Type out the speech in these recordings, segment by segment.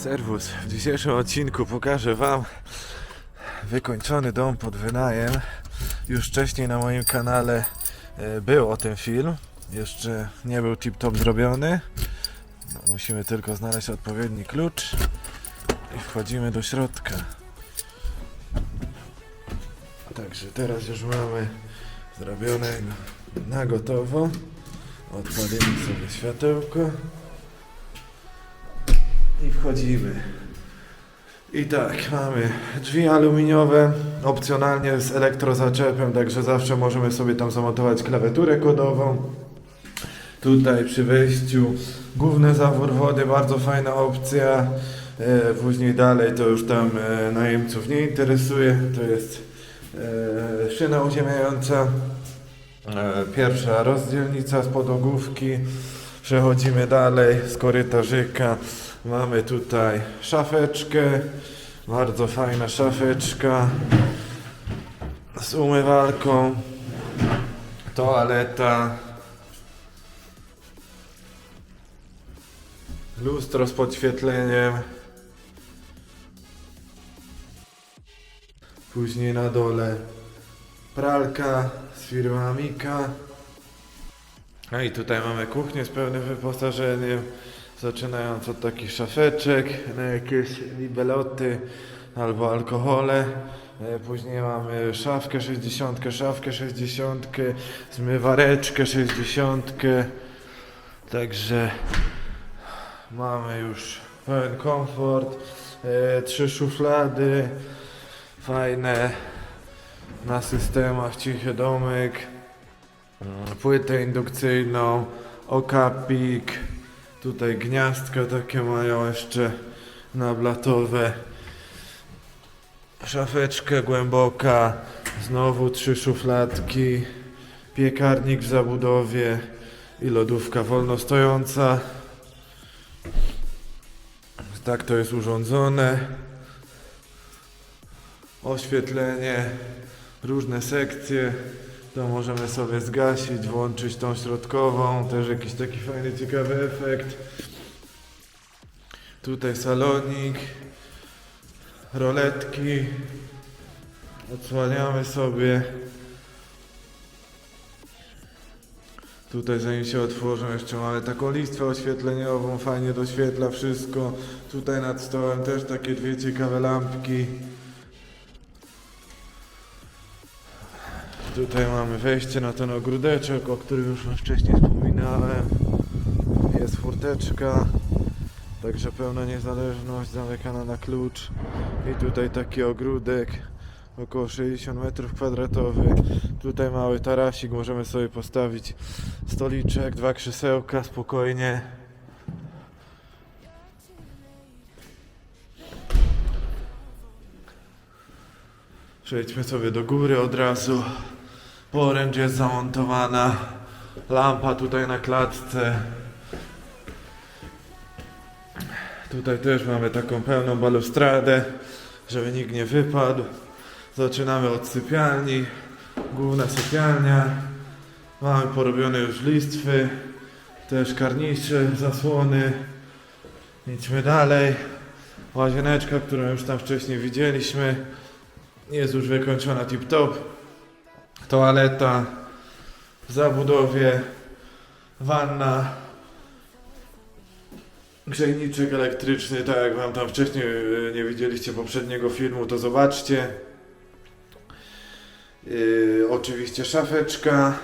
Serwus. W dzisiejszym odcinku pokażę Wam wykończony dom pod wynajem. Już wcześniej na moim kanale e, był o tym film. Jeszcze nie był tip-top zrobiony. No, musimy tylko znaleźć odpowiedni klucz i wchodzimy do środka. Także teraz już mamy zrobione na gotowo. Odpalimy sobie światełko i wchodzimy. I tak, mamy drzwi aluminiowe, opcjonalnie z elektrozaczepem, także zawsze możemy sobie tam zamontować klawiaturę kodową. Tutaj przy wejściu główny zawór wody, bardzo fajna opcja. E, później dalej to już tam e, najemców nie interesuje. To jest e, szyna uziemiająca. E, pierwsza rozdzielnica z podogówki. Przechodzimy dalej z korytarzyka. Mamy tutaj szafeczkę. Bardzo fajna szafeczka z umywalką. Toaleta. Lustro z podświetleniem. Później na dole pralka z firmy Amika. No i tutaj mamy kuchnię z pełnym wyposażeniem. Zaczynając od takich szafeczek na jakieś libeloty albo alkohole. E, Później mamy szafkę 60, szafkę 60, zmywareczkę 60. Także mamy już pełen komfort. E, Trzy szuflady fajne na systemach cichy domek. Mm, Płytę indukcyjną, okapik. Tutaj gniazdka takie mają jeszcze nablatowe. Szafeczkę głęboka, znowu trzy szufladki, piekarnik w zabudowie i lodówka wolno stojąca. Tak to jest urządzone. Oświetlenie, różne sekcje. To możemy sobie zgasić, włączyć tą środkową, też jakiś taki fajny, ciekawy efekt. Tutaj salonik, roletki, odsłaniamy sobie. Tutaj zanim się otworzą jeszcze mamy taką listwę oświetleniową, fajnie doświetla wszystko. Tutaj nad stołem też takie dwie ciekawe lampki. Tutaj mamy wejście na ten ogródeczek, o którym już wcześniej wspominałem. Jest furteczka, także pełna niezależność, zamykana na klucz. I tutaj taki ogródek, około 60 metrów kwadratowych. Tutaj mały tarasik, możemy sobie postawić stoliczek, dwa krzesełka spokojnie. Przejdźmy sobie do góry od razu. Poręcz jest zamontowana. Lampa tutaj na klatce. Tutaj też mamy taką pełną balustradę, żeby nikt nie wypadł. Zaczynamy od sypialni. Główna sypialnia. Mamy porobione już listwy. Też karnisze, zasłony. Idźmy dalej. Łazieneczka, którą już tam wcześniej widzieliśmy. Jest już wykończona tip-top. Toaleta w zabudowie, wanna, grzejniczek elektryczny, tak jak wam tam wcześniej e, nie widzieliście poprzedniego filmu, to zobaczcie. Yy, oczywiście szafeczka,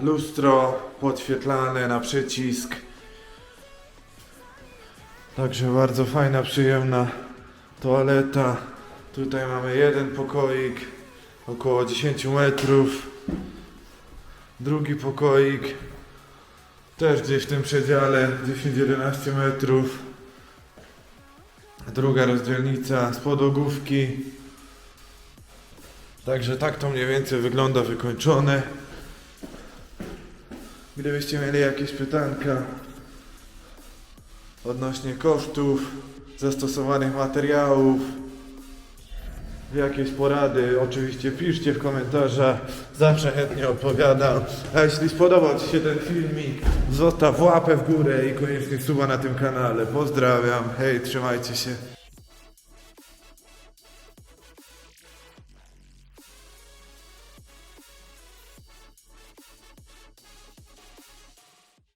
lustro podświetlane na przycisk. Także bardzo fajna, przyjemna toaleta. Tutaj mamy jeden pokoik, około 10 metrów. Drugi pokoik, też gdzieś w tym przedziale, 10-11 metrów. Druga rozdzielnica z podogówki. Także tak to mniej więcej wygląda wykończone. Gdybyście mieli jakieś pytanka odnośnie kosztów, zastosowanych materiałów, jakieś porady, oczywiście piszcie w komentarzach, zawsze chętnie odpowiadam. A jeśli spodobał Ci się ten filmik, zostaw łapę w górę i koniecznie suba na tym kanale. Pozdrawiam, hej, trzymajcie się.